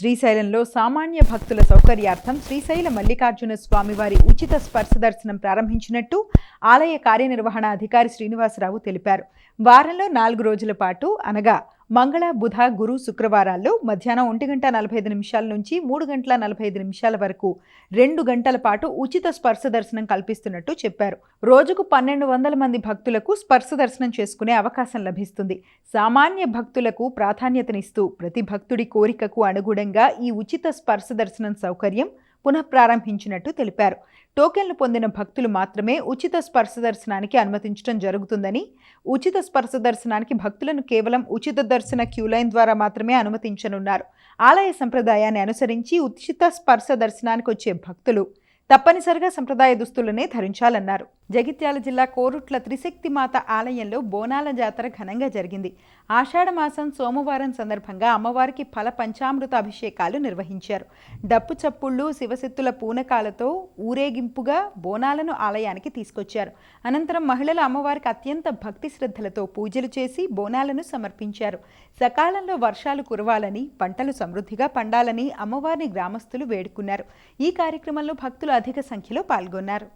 శ్రీశైలంలో సామాన్య భక్తుల సౌకర్యార్థం శ్రీశైల మల్లికార్జున స్వామివారి ఉచిత స్పర్శ దర్శనం ప్రారంభించినట్టు ఆలయ కార్యనిర్వహణ అధికారి శ్రీనివాసరావు తెలిపారు. వారంలో నాలుగు రోజుల పాటు అనగా మంగళ బుధ గురు శుక్రవారాల్లో మధ్యాహ్నం ఒంటి గంట నలభై ఐదు నిమిషాల నుంచి మూడు గంటల నలభై ఐదు నిమిషాల వరకు రెండు గంటల పాటు ఉచిత స్పర్శ దర్శనం కల్పిస్తున్నట్టు చెప్పారు. రోజుకు పన్నెండు వందల మంది భక్తులకు స్పర్శ దర్శనం చేసుకునే అవకాశం లభిస్తుంది. సామాన్య భక్తులకు ప్రాధాన్యతనిస్తూ ప్రతి భక్తుడి కోరికకు అనుగుణంగా ఈ ఉచిత స్పర్శ దర్శనం సౌకర్యం పునఃప్రారంభించినట్టు తెలిపారు. టోకెన్లు పొందిన భక్తులు మాత్రమే ఉచిత స్పర్శ దర్శనానికి అనుమతించడం జరుగుతుందని ఉచిత స్పర్శ దర్శనానికి భక్తులను కేవలం ఉచిత దర్శన క్యూలైన్ ద్వారా మాత్రమే అనుమతించనున్నారు. ఆలయ సంప్రదాయాన్ని అనుసరించి ఉచిత స్పర్శ దర్శనానికి వచ్చే భక్తులు తప్పనిసరిగా సంప్రదాయ దుస్తులనే ధరించాలన్నారు. జగిత్యాల జిల్లా కోరుట్ల త్రిశక్తి మాత ఆలయంలో బోనాల జాతర ఘనంగా జరిగింది. ఆషాఢమాసం సోమవారం సందర్భంగా అమ్మవారికి ఫల పంచామృత అభిషేకాలు నిర్వహించారు. డప్పు చప్పుళ్ళు శివశక్తుల పూనకాలతో ఊరేగింపుగా బోనాలను ఆలయానికి తీసుకొచ్చారు. అనంతరం మహిళలు అమ్మవారికి అత్యంత భక్తి శ్రద్ధలతో పూజలు చేసి బోనాలను సమర్పించారు. సకాలంలో వర్షాలు కురవాలని పంటలు సమృద్ధిగా పండాలని అమ్మవారిని గ్రామస్తులు వేడుకున్నారు. ఈ కార్యక్రమంలో భక్తులు అధిక సంఖ్యలో పాల్గొన్నారు.